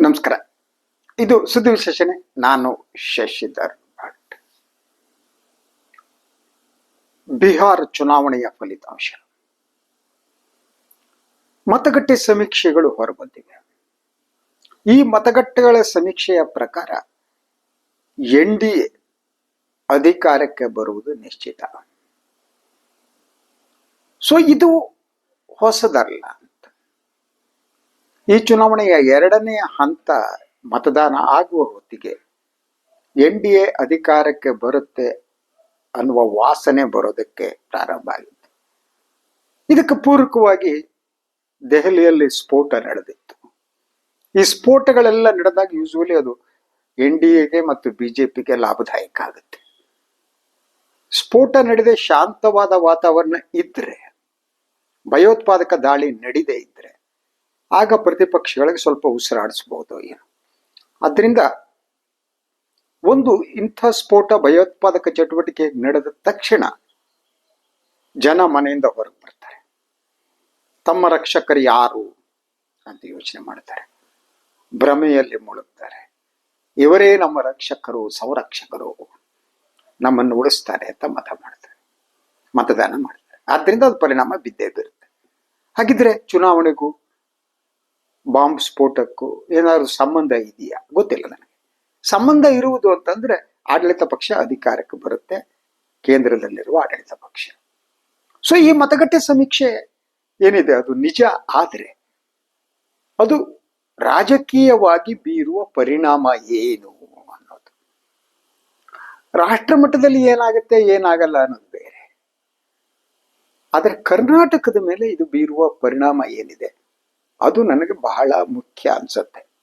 ನಮಸ್ಕಾರ. ಇದು ಸುದ್ದಿ ವಿಶೇಷಣೆ ನಾನು ಶಶಿಧರ್ ಭಟ್. ಬಿಹಾರ ಚುನಾವಣೆಯ ಫಲಿತಾಂಶ. ಮತಗಟ್ಟೆ ಸಮೀಕ್ಷೆಗಳು ಹೊರಬಂದಿವೆ. ಈ ಮತಗಟ್ಟೆಗಳ ಸಮೀಕ್ಷೆಯ ಪ್ರಕಾರ ಎನ್ ಡಿ ಎ ಅಧಿಕಾರಕ್ಕೆ ಬರುವುದು ನಿಶ್ಚಿತ. ಸೊ ಇದು ಹೊಸದಲ್ಲ. ಈ ಚುನಾವಣೆಯ ಎರಡನೆಯ ಹಂತ ಮತದಾನ ಆಗುವ ಹೊತ್ತಿಗೆ ಎನ್ ಡಿ ಎ ಅಧಿಕಾರಕ್ಕೆ ಬರುತ್ತೆ ಅನ್ನುವ ವಾಸನೆ ಬರೋದಕ್ಕೆ ಪ್ರಾರಂಭ ಆಗಿದೆ. ಇದಕ್ಕೆ ಪೂರಕವಾಗಿ ದೆಹಲಿಯಲ್ಲಿ ಸ್ಫೋಟ ನಡೆದಿತ್ತು. ಈ ಸ್ಫೋಟಗಳೆಲ್ಲ ನಡೆದಾಗ ಯೂಶುವಲಿ ಅದು ಎನ್ ಡಿ ಎಗೆ ಮತ್ತು ಬಿಜೆಪಿಗೆ ಲಾಭದಾಯಕ ಆಗುತ್ತೆ. ಸ್ಫೋಟ ನಡೆದೇ ಶಾಂತವಾದ ವಾತಾವರಣ ಇದ್ರೆ, ಭಯೋತ್ಪಾದಕ ದಾಳಿ ನಡೀದೇ ಇದ್ರೆ ಆಗ ಪ್ರತಿಪಕ್ಷಗಳಿಗೆ ಸ್ವಲ್ಪ ಉಸಿರಾಡಿಸಬಹುದು ಏನು. ಅದರಿಂದ ಒಂದು ಇಂಥ ಸ್ಫೋಟ ಭಯೋತ್ಪಾದಕ ಚಟುವಟಿಕೆ ನಡೆದ ತಕ್ಷಣ ಜನ ಮನೆಯಿಂದ ಹೊರಗೆ ಬರ್ತಾರೆ. ತಮ್ಮ ರಕ್ಷಕರು ಯಾರು ಅಂತ ಯೋಚನೆ ಮಾಡ್ತಾರೆ. ಭ್ರಮೆಯಲ್ಲಿ ಮುಳುಗ್ತಾರೆ. ಇವರೇ ನಮ್ಮ ರಕ್ಷಕರು, ಸಂರಕ್ಷಕರು ನಮ್ಮನ್ನು ಉಳಿಸ್ತಾರೆ ಅಂತ ಮತ ಮಾಡ್ತಾರೆ. ಮತದಾನ ಮಾಡ್ತಾರೆ. ಆದ್ದರಿಂದ ಅದು ಪರಿಣಾಮ ಬಿದ್ದೇ ಬೀರುತ್ತೆ. ಹಾಗಿದ್ರೆ ಚುನಾವಣೆಗೂ ಬಾಂಬ್ ಸ್ಫೋಟಕ್ಕೂ ಏನಾದ್ರು ಸಂಬಂಧ ಇದೆಯಾ? ಗೊತ್ತಿಲ್ಲ ನನಗೆ. ಸಂಬಂಧ ಇರುವುದು ಅಂತಂದ್ರೆ ಆಡಳಿತ ಪಕ್ಷ ಅಧಿಕಾರಕ್ಕೆ ಬರುತ್ತೆ, ಕೇಂದ್ರದಲ್ಲಿರುವ ಆಡಳಿತ ಪಕ್ಷ. ಸೊ ಈ ಮತಗಟ್ಟೆ ಸಮೀಕ್ಷೆ ಏನಿದೆ? ಅದು ನಿಜ ಆದರೆ ಅದು ರಾಜಕೀಯವಾಗಿ ಬೀರುವ ಪರಿಣಾಮ ಏನು ಅನ್ನೋದು. ರಾಷ್ಟ್ರ ಮಟ್ಟದಲ್ಲಿ ಏನಾಗುತ್ತೆ, ಏನಾಗಲ್ಲ ಅನ್ನೋದು ಬೇರೆ. ಆದರೆ ಕರ್ನಾಟಕದ ಮೇಲೆ ಇದು ಬೀರುವ ಪರಿಣಾಮ ಏನಿದೆ? ಅದು ನನಗೆ ಬಹಳ ಮುಖ್ಯ ಅನ್ಸುತ್ತೆ.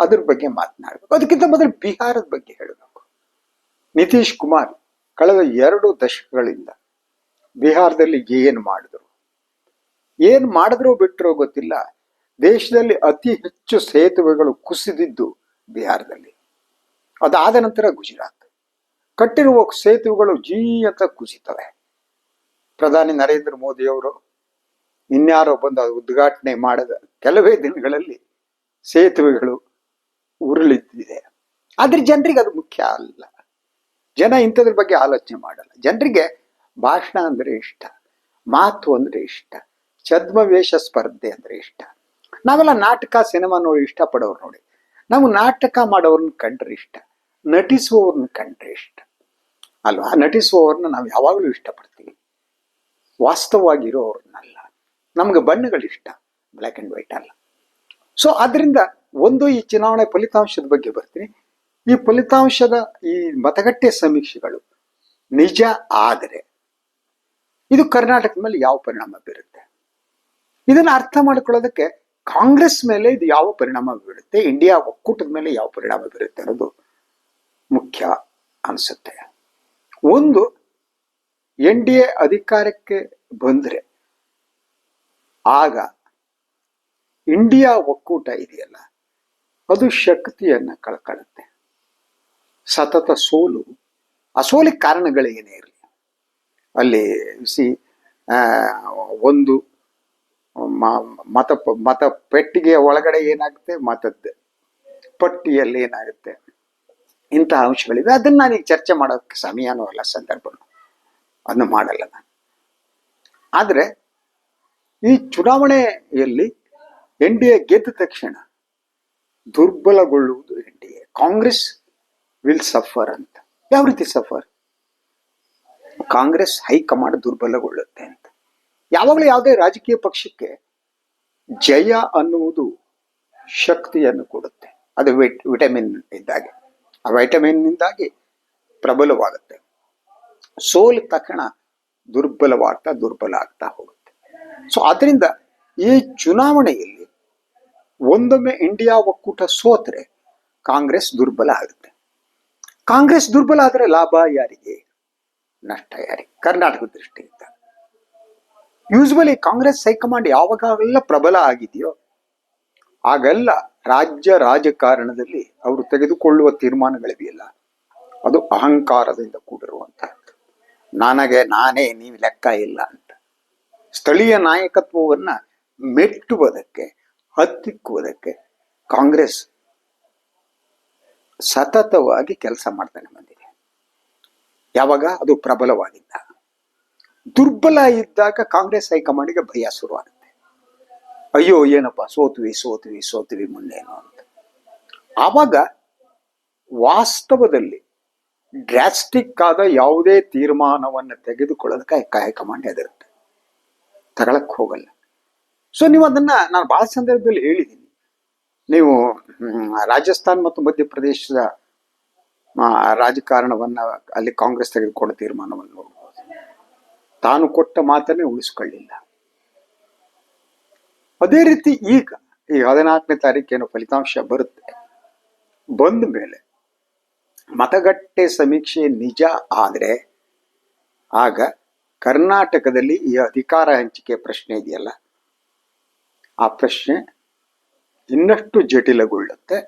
ಅದ್ರ ಬಗ್ಗೆ ಮಾತನಾಡಬೇಕು. ಅದಕ್ಕಿಂತ ಮೊದಲು ಬಿಹಾರದ ಬಗ್ಗೆ ಹೇಳಬೇಕು. ನಿತೀಶ್ ಕುಮಾರ್ ಕಳೆದ ಎರಡು ದಶಕಗಳಿಂದ ಬಿಹಾರದಲ್ಲಿ ಏನ್ ಮಾಡಿದ್ರು? ಏನ್ ಮಾಡಿದ್ರು ಬಿಟ್ಟರೋ ಗೊತ್ತಿಲ್ಲ. ದೇಶದಲ್ಲಿ ಅತಿ ಹೆಚ್ಚು ಸೇತುವೆಗಳು ಕುಸಿದಿದ್ದು ಬಿಹಾರದಲ್ಲಿ. ಅದಾದ ನಂತರ ಗುಜರಾತ್. ಕಟ್ಟಿರುವ ಸೇತುವೆಗಳು ಜೀ ಅಂತ ಕುಸಿತವೆ. ಪ್ರಧಾನಿ ನರೇಂದ್ರ ಮೋದಿ ಅವರು ಇನ್ಯಾರೋ ಬಂದು ಅದು ಉದ್ಘಾಟನೆ ಮಾಡದ ಕೆಲವೇ ದಿನಗಳಲ್ಲಿ ಸೇತುವೆಗಳು ಉರುಳಿದ್ದಿದೆ. ಆದ್ರೆ ಜನರಿಗೆ ಅದು ಮುಖ್ಯ ಅಲ್ಲ. ಜನ ಇಂಥದ್ರ ಬಗ್ಗೆ ಆಲೋಚನೆ ಮಾಡಲ್ಲ. ಜನರಿಗೆ ಭಾಷಣ ಅಂದ್ರೆ ಇಷ್ಟ, ಮಾತು ಅಂದ್ರೆ ಇಷ್ಟ, ಛದ್ಮವೇಷ ಸ್ಪರ್ಧೆ ಅಂದ್ರೆ ಇಷ್ಟ. ನಾವೆಲ್ಲ ನಾಟಕ, ಸಿನಿಮಾ ನೋಡಿ ಇಷ್ಟಪಡೋರು ನೋಡಿ. ನಾವು ನಾಟಕ ಮಾಡೋರನ್ನ ಕಂಡ್ರೆ ಇಷ್ಟ, ನಟಿಸುವವ್ರನ್ನ ಕಂಡ್ರೆ ಇಷ್ಟ. ಅಲ್ವಾ? ನಟಿಸುವವ್ರನ್ನ ನಾವು ಯಾವಾಗಲೂ ಇಷ್ಟಪಡ್ತೀವಿ. ವಾಸ್ತವವಾಗಿರೋವ್ರನ್ನಲ್ಲ ನಮ್ಗೆ ಬಣ್ಣಗಳು ಇಷ್ಟ ಬ್ಲ್ಯಾಕ್ ಅಂಡ್ ವೈಟ್ ಅಲ್ಲ. ಸೊ ಅದರಿಂದ ಒಂದು ಈ ಚುನಾವಣೆ ಫಲಿತಾಂಶದ ಬಗ್ಗೆ ಬರ್ತೀನಿ. ಈ ಫಲಿತಾಂಶದ ಈ ಮತಗಟ್ಟೆ ಸಮೀಕ್ಷೆಗಳು ನಿಜ ಆದರೆ ಇದು ಕರ್ನಾಟಕದ ಮೇಲೆ ಯಾವ ಪರಿಣಾಮ ಬೀರುತ್ತೆ? ಇದನ್ನ ಅರ್ಥ ಮಾಡ್ಕೊಳ್ಳೋದಕ್ಕೆ ಕಾಂಗ್ರೆಸ್ ಮೇಲೆ ಇದು ಯಾವ ಪರಿಣಾಮ ಬೀರುತ್ತೆ? ಇಂಡಿಯಾ ಒಕ್ಕೂಟದ ಮೇಲೆ ಯಾವ ಪರಿಣಾಮ ಬೀರುತ್ತೆ ಅನ್ನೋದು ಮುಖ್ಯ ಅನ್ಸುತ್ತೆ. ಒಂದು, ಎನ್ ಡಿ ಎ ಅಧಿಕಾರಕ್ಕೆ ಬಂದ್ರೆ ಆಗ ಇಂಡಿಯಾ ಒಕ್ಕೂಟ ಇದೆಯಲ್ಲ, ಅದು ಶಕ್ತಿಯನ್ನ ಕಳ್ಕೊಳ್ಳುತ್ತೆ. ಸತತ ಸೋಲು. ಆ ಸೋಲಿಗೆ ಕಾರಣಗಳೇನೇ ಇರಲಿ. ಅಲ್ಲಿ ಸಿ ಒಂದು ಮತ ಮತ ಪೆಟ್ಟಿಗೆಯ ಒಳಗಡೆ ಏನಾಗುತ್ತೆ? ಮತದ್ದು. ಪಟ್ಟಿಯಲ್ಲಿ ಏನಾಗುತ್ತೆ? ಇಂತಹ ಅಂಶಗಳಿವೆ. ಅದನ್ನ ನಾನೀಗ ಚರ್ಚೆ ಮಾಡೋಕ್ಕೆ ಸಮಯನೂ ಅಲ್ಲ, ಸಂದರ್ಭನೂ. ಅದನ್ನು ಮಾಡಲ್ಲ ನಾನು. ಆದರೆ ಈ ಚುನಾವಣೆಯಲ್ಲಿ ಎನ್ ಡಿ ಎ ಗೆದ್ದ ತಕ್ಷಣ ದುರ್ಬಲಗೊಳ್ಳುವುದು N D A. Congress will suffer ಅಂತ. ಯಾವ ರೀತಿ ಸಫರ್? ಕಾಂಗ್ರೆಸ್ ಹೈಕಮಾಂಡ್ ದುರ್ಬಲಗೊಳ್ಳುತ್ತೆ ಅಂತ. ಯಾವಾಗಲೂ ಯಾವುದೇ ರಾಜಕೀಯ ಪಕ್ಷಕ್ಕೆ ಜಯ ಅನ್ನುವುದು ಶಕ್ತಿಯನ್ನು ಕೊಡುತ್ತೆ. ಅದು ವಿಟ್, ವಿಟಮಿನ್ ಇದ್ದಾಗೆ. ಆ ವಿಟಮಿನ್ನಿಂದಾಗಿ ಪ್ರಬಲವಾಗುತ್ತೆ. ಸೋಲ್ ತಕ್ಷಣ ದುರ್ಬಲವಾಗ್ತಾ, ದುರ್ಬಲ ಆಗ್ತಾ ಹೋಗುತ್ತೆ. ಸೊ ಅದರಿಂದ ಈ ಚುನಾವಣೆಯಲ್ಲಿ ಒಂದೊಮ್ಮೆ ಇಂಡಿಯಾ ಒಕ್ಕೂಟ ಸೋತ್ರೆ ಕಾಂಗ್ರೆಸ್ ದುರ್ಬಲ ಆಗುತ್ತೆ. ಕಾಂಗ್ರೆಸ್ ದುರ್ಬಲ ಆದರೆ ಲಾಭ ಯಾರಿಗೆ? ನಷ್ಟ ಯಾರಿಗೆ? ಕರ್ನಾಟಕದ ದೃಷ್ಟಿಯಿಂದ. ಯೂಸ್ವಲಿ ಕಾಂಗ್ರೆಸ್, ಹೈಕಮಾಂಡ್ ಯಾವಾಗೆಲ್ಲ ಪ್ರಬಲ ಆಗಿದೆಯೋ, ಆಗೆಲ್ಲ ರಾಜ್ಯ ರಾಜಕಾರಣದಲ್ಲಿ ಅವರು ತೆಗೆದುಕೊಳ್ಳುವ ತೀರ್ಮಾನಗಳಿವೆಯಲ್ಲ, ಅದು ಅಹಂಕಾರದಿಂದ ಕೂಡಿರುವಂತಹದ್ದು. ನನಗೆ ನಾನೇ, ನೀವು ಲೆಕ್ಕ ಇಲ್ಲ ಅಂತ. ಸ್ಥಳೀಯ ನಾಯಕತ್ವವನ್ನ ಮೆಟ್ಟುವುದಕ್ಕೆ, ಹತ್ತಿಕ್ಕುವುದಕ್ಕೆ ಕಾಂಗ್ರೆಸ್ ಸತತವಾಗಿ ಕೆಲಸ ಮಾಡ್ತಾನೆ ಬಂದಿದೆ. ಯಾವಾಗ? ಅದು ಪ್ರಬಲವಾಗಿದ್ದ. ದುರ್ಬಲ ಇದ್ದಾಗ ಕಾಂಗ್ರೆಸ್ ಹೈಕಮಾಂಡ್ಗೆ ಭಯ ಶುರುವಾಗುತ್ತೆ. ಅಯ್ಯೋ, ಏನಪ್ಪ, ಸೋತ್ವಿ ಸೋತ್ವಿ ಸೋತ್ವಿ ಮುಂದೇನು ಅಂತ. ಆವಾಗ ವಾಸ್ತವದಲ್ಲಿ ಡ್ರಾಸ್ಟಿಕ್ ಆದ ಯಾವುದೇ ತೀರ್ಮಾನವನ್ನು ತೆಗೆದುಕೊಳ್ಳೋದಕ್ಕೆ ಹೈಕಮಾಂಡ್ ಹೆದರುತ್ತೆ. ತಗೊಳಕ್ ಹೋಗಲ್ಲ. ಸೊ ನೀವು ಅದನ್ನ ನಾನು ಬಹಳ ಸಂದರ್ಭದಲ್ಲಿ ಹೇಳಿದ್ದೀನಿ. ನೀವು ರಾಜಸ್ಥಾನ ಮತ್ತು ಮಧ್ಯಪ್ರದೇಶದ ರಾಜಕಾರಣವನ್ನ ಅಲ್ಲಿ ಕಾಂಗ್ರೆಸ್ ತೆಗೆದುಕೊಂಡ ತೀರ್ಮಾನವನ್ನು ನೋಡ್ಬೋದು. ತಾನು ಕೊಟ್ಟ ಮಾತನ್ನೇ ಉಳಿಸ್ಕೊಳ್ಳಿಲ್ಲ. ಅದೇ ರೀತಿ ಈಗ, ಈ ಹದಿನಾಲ್ಕನೇ ತಾರೀಕೇನು ಫಲಿತಾಂಶ ಬರುತ್ತೆ. ಬಂದ ಮೇಲೆ ಮತಗಟ್ಟೆ ಸಮೀಕ್ಷೆ ನಿಜ ಆದರೆ, ಆಗ ಕರ್ನಾಟಕದಲ್ಲಿ ಈ ಅಧಿಕಾರ ಹಂಚಿಕೆ ಪ್ರಶ್ನೆ ಇದೆಯಲ್ಲ? ಆ ಪ್ರಶ್ನೆ ಇನ್ನಷ್ಟು ಜಟಿಲಗೊಳ್ಳುತ್ತೆ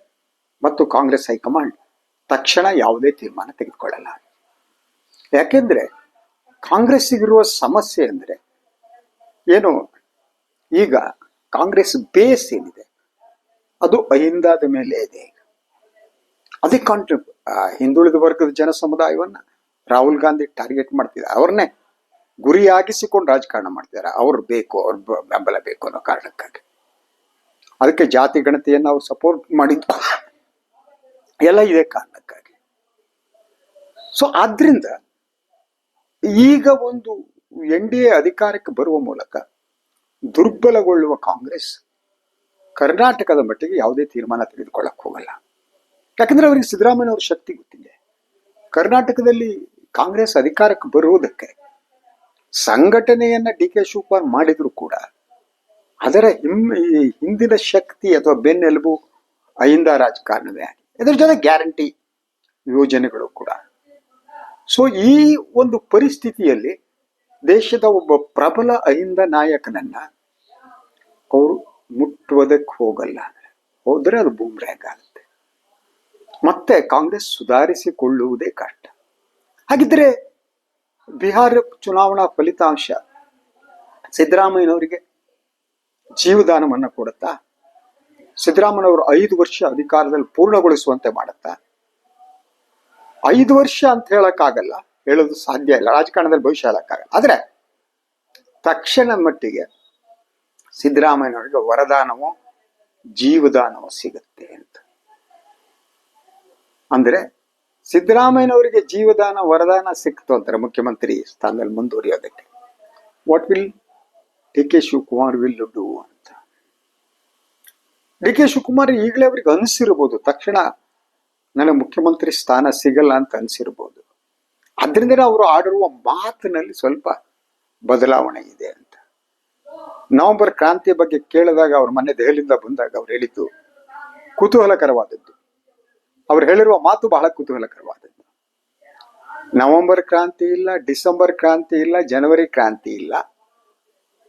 ಮತ್ತು ಕಾಂಗ್ರೆಸ್ ಹೈಕಮಾಂಡ್ ತಕ್ಷಣ ಯಾವುದೇ ತೀರ್ಮಾನ ತೆಗೆದುಕೊಳ್ಳಲ್ಲ. ಯಾಕೆಂದ್ರೆ ಕಾಂಗ್ರೆಸ್ಸಿಗಿರುವ ಸಮಸ್ಯೆ ಅಂದರೆ ಏನು? ಈಗ ಕಾಂಗ್ರೆಸ್ ಬೇಸ್ ಏನಿದೆ? ಅದು ಅಹಿಂದಾದ ಮೇಲೆ ಇದೆ ಈಗ. ಅದಕ್ಕೆ ಕಾಂಟ್ರಿ ಹಿಂದುಳಿದ ವರ್ಗದ ಜನ ಸಮುದಾಯವನ್ನು ರಾಹುಲ್ ಗಾಂಧಿ ಟಾರ್ಗೆಟ್ ಮಾಡ್ತಿದ್ದಾರೆ. ಅವ್ರನ್ನೇ ಗುರಿಯಾಗಿಸಿಕೊಂಡು ರಾಜಕಾರಣ ಮಾಡ್ತಿದ್ದಾರೆ ಅವ್ರು ಬೇಕು, ಅವ್ರ ಬೆಂಬಲ ಬೇಕು ಅನ್ನೋ ಕಾರಣಕ್ಕಾಗಿ. ಅದಕ್ಕೆ ಜಾತಿ ಗಣತಿಯನ್ನು ಅವ್ರು ಸಪೋರ್ಟ್ ಮಾಡಿದ್ದು. ಎಲ್ಲ ಇದೇ ಕಾರಣಕ್ಕಾಗಿ. ಸೊ ಆದ್ರಿಂದ ಈಗ ಒಂದು ಎನ್ ಡಿ ಎ ಅಧಿಕಾರಕ್ಕೆ ಬರುವ ಮೂಲಕ ದುರ್ಬಲಗೊಳ್ಳುವ ಕಾಂಗ್ರೆಸ್ ಕರ್ನಾಟಕದ ಮಟ್ಟಿಗೆ ಯಾವುದೇ ತೀರ್ಮಾನ ತೆಗೆದುಕೊಳ್ಳಕ್ಕೆ ಹೋಗಲ್ಲ. ಯಾಕಂದ್ರೆ ಅವರಿಗೆ ಸಿದ್ದರಾಮಯ್ಯ ಅವ್ರ ಶಕ್ತಿ ಗೊತ್ತಿದೆ. ಕರ್ನಾಟಕದಲ್ಲಿ ಕಾಂಗ್ರೆಸ್ ಅಧಿಕಾರಕ್ಕೆ ಬರುವುದಕ್ಕೆ ಸಂಘಟನೆಯನ್ನ ಡಿ ಕೆ ಶಿವಕುಮಾರ್ ಮಾಡಿದ್ರು ಕೂಡ, ಅದರ ಹಿಮ್ ಹಿಂದಿನ ಶಕ್ತಿ ಅಥವಾ ಬೆನ್ನೆಲುಬು ಅಹಿಂದ ರಾಜಕಾರಣವೇ ಇದರ ಜೊತೆ ಗ್ಯಾರಂಟಿ ಯೋಜನೆಗಳು ಕೂಡ. ಸೊ ಈ ಒಂದು ಪರಿಸ್ಥಿತಿಯಲ್ಲಿ ದೇಶದ ಒಬ್ಬ ಪ್ರಬಲ ಅಹಿಂದ ನಾಯಕನನ್ನ ಅವರು ಮುಟ್ಟುವುದಕ್ಕೆ ಹೋಗಲ್ಲ ಹೋದ್ರೆ ಅದು ಬೂಮ್ರ್ಯಾಗ್ ಆಗುತ್ತೆ. ಮತ್ತೆ ಕಾಂಗ್ರೆಸ್ ಸುಧಾರಿಸಿಕೊಳ್ಳುವುದೇ ಕಷ್ಟ. ಹಾಗಿದ್ರೆ ಬಿಹಾರ ಚುನಾವಣಾ ಫಲಿತಾಂಶ ಸಿದ್ದರಾಮಯ್ಯನವರಿಗೆ ಜೀವದಾನವನ್ನು ಕೊಡುತ್ತಾ, ಸಿದ್ದರಾಮಯ್ಯನವರು ಐದು ವರ್ಷ ಅಧಿಕಾರದಲ್ಲಿ ಪೂರ್ಣಗೊಳಿಸುವಂತೆ ಮಾಡುತ್ತಾ, ಐದು ವರ್ಷ ಅಂತ ಹೇಳಕ್ಕಾಗಲ್ಲ, ಹೇಳೋದು ಸಾಧ್ಯ ಇಲ್ಲ, ರಾಜಕಾರಣದಲ್ಲಿ ಭವಿಷ್ಯ ಹೇಳಕ್ಕಾಗಲ್ಲ. ಆದ್ರೆ ತಕ್ಷಣ ಮಟ್ಟಿಗೆ ಸಿದ್ದರಾಮಯ್ಯನವರಿಗೆ ವರದಾನವೋ, ಜೀವದಾನವೋ ಸಿಗುತ್ತೆ ಅಂತ. ಅಂದ್ರೆ ಸಿದ್ದರಾಮಯ್ಯನವರಿಗೆ ಜೀವದಾನ, ವರದಾನ ಸಿಕ್ತು ಅಂತಾರೆ ಮುಖ್ಯಮಂತ್ರಿ ಸ್ಥಾನದಲ್ಲಿ ಮುಂದುವರಿಯೋದಕ್ಕೆ. What will D K Shivakumar will do ಅಂತ. ಡಿ ಕೆ ಶಿವಕುಮಾರ್ ಈಗಲೇ ಅವ್ರಿಗೆ ಅನಿಸಿರ್ಬೋದು, ತಕ್ಷಣ ನನಗೆ ಮುಖ್ಯಮಂತ್ರಿ ಸ್ಥಾನ ಸಿಗಲ್ಲ ಅಂತ ಅನಿಸಿರ್ಬೋದು. ಅದರಿಂದ ಅವರು ಆಡಿರುವ ಮಾತಿನಲ್ಲಿ ಸ್ವಲ್ಪ ಬದಲಾವಣೆ ಇದೆ ಅಂತ. ನವೆಂಬರ್ ಕ್ರಾಂತಿಯ ಬಗ್ಗೆ ಕೇಳಿದಾಗ ಅವ್ರ ಮೊನ್ನೆ ದೆಹಲಿಯಿಂದ ಬಂದಾಗ ಅವ್ರು ಹೇಳಿದ್ದು ಕುತೂಹಲಕರವಾದದ್ದು. ಅವ್ರು ಹೇಳಿರುವ ಮಾತು ಬಹಳ ಕುತೂಹಲಕರವಾದದ್ದು. ನವೆಂಬರ್ ಕ್ರಾಂತಿ ಇಲ್ಲ, ಡಿಸೆಂಬರ್ ಕ್ರಾಂತಿ ಇಲ್ಲ, ಜನವರಿ ಕ್ರಾಂತಿ ಇಲ್ಲ.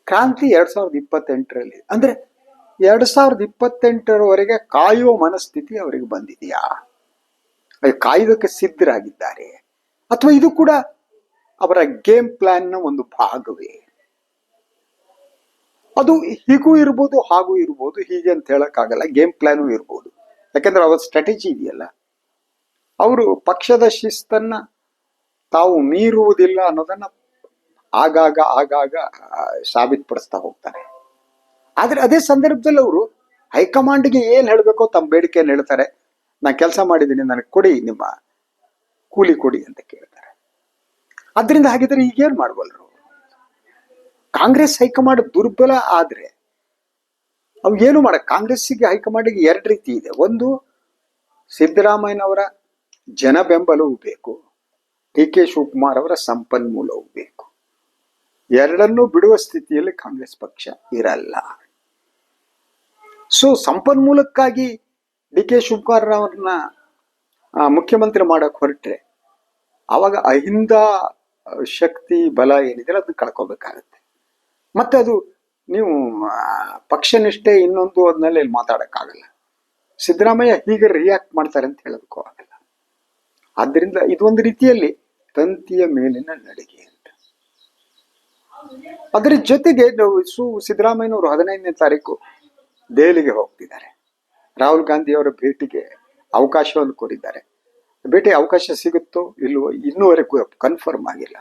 ಕ್ರಾಂತಿ ಎರಡ್ ಸಾವಿರದ ಇಪ್ಪತ್ತೆಂಟರಲ್ಲಿ, ಅಂದ್ರೆ ಎರಡ್ ಸಾವಿರದ ಇಪ್ಪತ್ತೆಂಟರವರೆಗೆ ಕಾಯುವ ಮನಸ್ಥಿತಿ ಅವರಿಗೆ ಬಂದಿದೆಯಾ? ಅದು ಕಾಯುವುದಕ್ಕೆ ಸಿದ್ಧರಾಗಿದ್ದಾರೆ. ಅಥವಾ ಇದು ಕೂಡ ಅವರ ಗೇಮ್ ಪ್ಲಾನ್ನ ಒಂದು ಭಾಗವೇ? ಅದು ಹೀಗೂ ಇರ್ಬೋದು, ಹಾಗೂ ಇರ್ಬೋದು, ಹೀಗೆ ಅಂತ ಹೇಳಕ್ಕಾಗಲ್ಲ, ಗೇಮ್ ಪ್ಲಾನು ಇರ್ಬೋದು. ಯಾಕಂದ್ರೆ ಅವರ ಸ್ಟ್ರಾಟಜಿ ಇದೆಯಲ್ಲ. ಅವರು ಪಕ್ಷದ ಶಿಸ್ತನ್ನ ತಾವು ಮೀರುವುದಿಲ್ಲ ಅನ್ನೋದನ್ನ ಆಗಾಗ ಆಗಾಗ ಸಾಬೀತುಪಡಿಸ್ತಾ ಹೋಗ್ತಾರೆ. ಆದ್ರೆ ಅದೇ ಸಂದರ್ಭದಲ್ಲಿ ಅವರು ಹೈಕಮಾಂಡ್ಗೆ ಏನ್ ಹೇಳಬೇಕೋ ತಮ್ಮ ಬೇಡಿಕೆಯನ್ನು ಹೇಳ್ತಾರೆ. ನಾ ಕೆಲಸ ಮಾಡಿದ್ದೀನಿ, ನನಗೆ ಕೊಡಿ, ನಿಮ್ಮ ಕೂಲಿ ಕೊಡಿ ಅಂತ ಕೇಳ್ತಾರೆ. ಅದರಿಂದ ಹಾಗಿದ್ರೆ ಈಗೇನು ಮಾಡ್ಬಲ್ರು ಕಾಂಗ್ರೆಸ್ ಹೈಕಮಾಂಡ್ ದುರ್ಬಲ ಆದ್ರೆ ಅವು ಏನು ಮಾಡ, ಕಾಂಗ್ರೆಸ್ಸಿಗೆ ಹೈಕಮಾಂಡಿಗೆ ಎರಡು ರೀತಿ ಇದೆ. ಒಂದು, ಸಿದ್ದರಾಮಯ್ಯನವರ ಜನ ಬೆಂಬಲವೂ ಬೇಕು. ಡಿ ಕೆ ಶಿವಕುಮಾರ್ ಅವರ ಸಂಪನ್ಮೂಲವೂ ಬೇಕು. ಎರಡನ್ನೂ ಬಿಡುವ ಸ್ಥಿತಿಯಲ್ಲಿ ಕಾಂಗ್ರೆಸ್ ಪಕ್ಷ ಇರಲ್ಲ. ಸೊ ಸಂಪನ್ಮೂಲಕ್ಕಾಗಿ ಡಿ ಕೆ ಶಿವಕುಮಾರ್ ಅವ್ರನ್ನ ಮುಖ್ಯಮಂತ್ರಿ ಮಾಡಕ್ ಹೊರಟ್ರೆ ಅವಾಗ ಅಹಿಂದ ಶಕ್ತಿ ಬಲ ಏನಿದೆ ಅದನ್ನ ಕಳ್ಕೋಬೇಕಾಗತ್ತೆ. ಮತ್ತೆ ಅದು ನೀವು ಪಕ್ಷ ಪಕ್ಷನಿಷ್ಠೆ ಇನ್ನೊಂದು ಅದ್ನಲ್ಲಿ ಇಲ್ಲಿ ಮಾತಾಡಕ್ಕಾಗಲ್ಲ. ಸಿದ್ದರಾಮಯ್ಯ ಹೀಗೆ ರಿಯಾಕ್ಟ್ ಮಾಡ್ತಾರೆ ಅಂತ ಹೇಳೋದಕ್ಕೂ ಆಗಲ್ಲ. ಆದ್ದರಿಂದ ಇದೊಂದು ರೀತಿಯಲ್ಲಿ ತಂತಿಯ ಮೇಲಿನ ನಡಿಗೆ ಅಂತ. ಅದರ ಜೊತೆಗೆ ಸು ಸಿದ್ದರಾಮಯ್ಯನವರು ಹದಿನೈದನೇ ತಾರೀಕು ದೆಹಲಿಗೆ ಹೋಗ್ತಿದ್ದಾರೆ. ರಾಹುಲ್ ಗಾಂಧಿ ಅವರ ಭೇಟಿಗೆ ಅವಕಾಶವನ್ನು ಕೋರಿದ್ದಾರೆ ಭೇಟಿ ಅವಕಾಶ ಸಿಗುತ್ತೋ ಇಲ್ಲವೋ ಇನ್ನೂವರೆಗೂ ಕನ್ಫರ್ಮ್ ಆಗಿಲ್ಲ.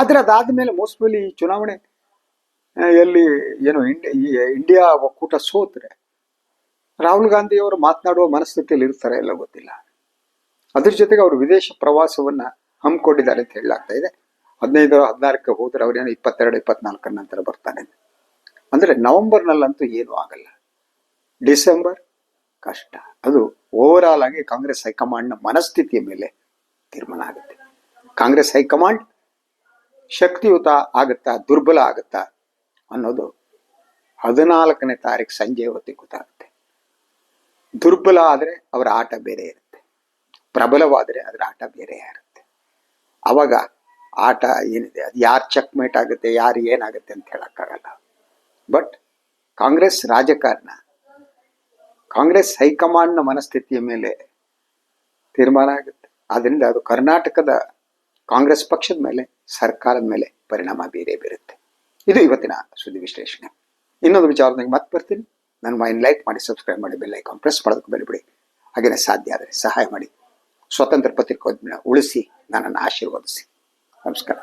ಆದರೆ ಅದಾದ್ಮೇಲೆ ಮೋಸ್ಟ್ಲಿ ಈ ಚುನಾವಣೆ ಎಲ್ಲಿ ಏನು ಇಂಡಿಯಾ ಒಕ್ಕೂಟ ಸೋತ್ರೆ, ರಾಹುಲ್ ಗಾಂಧಿ ಅವರು ಮಾತನಾಡುವ ಮನಸ್ಥಿತಿಯಲ್ಲಿ ಇರ್ತಾರೆ ಎಲ್ಲ ಗೊತ್ತಿಲ್ಲ. ಅದ್ರ ಜೊತೆಗೆ ಅವರು ವಿದೇಶ ಪ್ರವಾಸವನ್ನ ಹಮ್ಮಿಕೊಂಡಿದ್ದಾರೆ ಅಂತ ಹೇಳಲಾಗ್ತಾ ಇದೆ. ಹದಿನೈದು ಹದಿನಾರಕ್ಕೆ ಹೋದ್ರೆ ಅವ್ರೇನು ಇಪ್ಪತ್ತೆರಡು, ಇಪ್ಪತ್ನಾಲ್ಕರ ನಂತರ ಬರ್ತಾನೆ. ಅಂದ್ರೆ ನವೆಂಬರ್ನಲ್ಲಂತೂ ಏನೂ ಆಗಲ್ಲ. ಡಿಸೆಂಬರ್ ಕಷ್ಟ. ಅದು ಓವರ್ ಆಲ್ ಆಗಿ ಕಾಂಗ್ರೆಸ್ ಹೈಕಮಾಂಡ್ನ ಮನಸ್ಥಿತಿಯ ಮೇಲೆ ತೀರ್ಮಾನ ಆಗುತ್ತೆ. ಕಾಂಗ್ರೆಸ್ ಹೈಕಮಾಂಡ್ ಶಕ್ತಿಯುತ ಆಗುತ್ತಾ ದುರ್ಬಲ ಆಗುತ್ತಾ ಅನ್ನೋದು ಹದಿನಾಲ್ಕನೇ ತಾರೀಕು ಸಂಜೆ ಹೊತ್ತಿಗೆ ಗೊತ್ತಾಗುತ್ತೆ. ದುರ್ಬಲ ಆದರೆ ಅವರ ಆಟ ಬೇರೆ ಇರುತ್ತೆ. ಪ್ರಬಲವಾದರೆ ಅದರ ಆಟ ಬೇರೆ ಇರುತ್ತೆ. ಅವಾಗ ಆಟ ಏನಿದೆ, ಅದು ಯಾರು ಚೆಕ್ ಮೇಟ್ ಆಗುತ್ತೆ, ಯಾರು ಏನಾಗುತ್ತೆ ಅಂತ ಹೇಳೋಕ್ಕಾಗಲ್ಲ. ಬಟ್ ಕಾಂಗ್ರೆಸ್ ರಾಜಕಾರಣ, ಕಾಂಗ್ರೆಸ್ ಹೈಕಮಾಂಡ್ನ ಮನಸ್ಥಿತಿಯ ಮೇಲೆ ತೀರ್ಮಾನ ಆಗುತ್ತೆ. ಆದ್ದರಿಂದ ಅದು ಕರ್ನಾಟಕದ ಕಾಂಗ್ರೆಸ್ ಪಕ್ಷದ ಮೇಲೆ, ಸರ್ಕಾರದ ಮೇಲೆ ಪರಿಣಾಮ ಬೀರೇ ಬೀರುತ್ತೆ. ಇದು ಇವತ್ತಿನ ಸುದ್ದಿ ವಿಶ್ಲೇಷಣೆ. ಇನ್ನೊಂದು ವಿಚಾರದಾಗ ಮತ್ತೆ ಬರ್ತೀನಿ. ನನ್ನ ಮೈನ್ ಲೈಕ್ ಮಾಡಿ, ಸಬ್ಸ್ಕ್ರೈಬ್ ಮಾಡಿ, ಬೆಲ್ ಐಕಾನ್ ಪ್ರೆಸ್ ಮಾಡೋದಕ್ಕೆ ಬೆಳಿಬಿಡಿ ಹಾಗೆಯೇ ಸಾಧ್ಯ ಆದರೆ ಸಹಾಯ ಮಾಡಿ. ಸ್ವತಂತ್ರ ಪತ್ರಿಕೋದ್ಯಮ ಉಳಿಸಿ, ನನ್ನನ್ನು ಆಶೀರ್ವದಿಸಿ. ನಮಸ್ಕಾರ.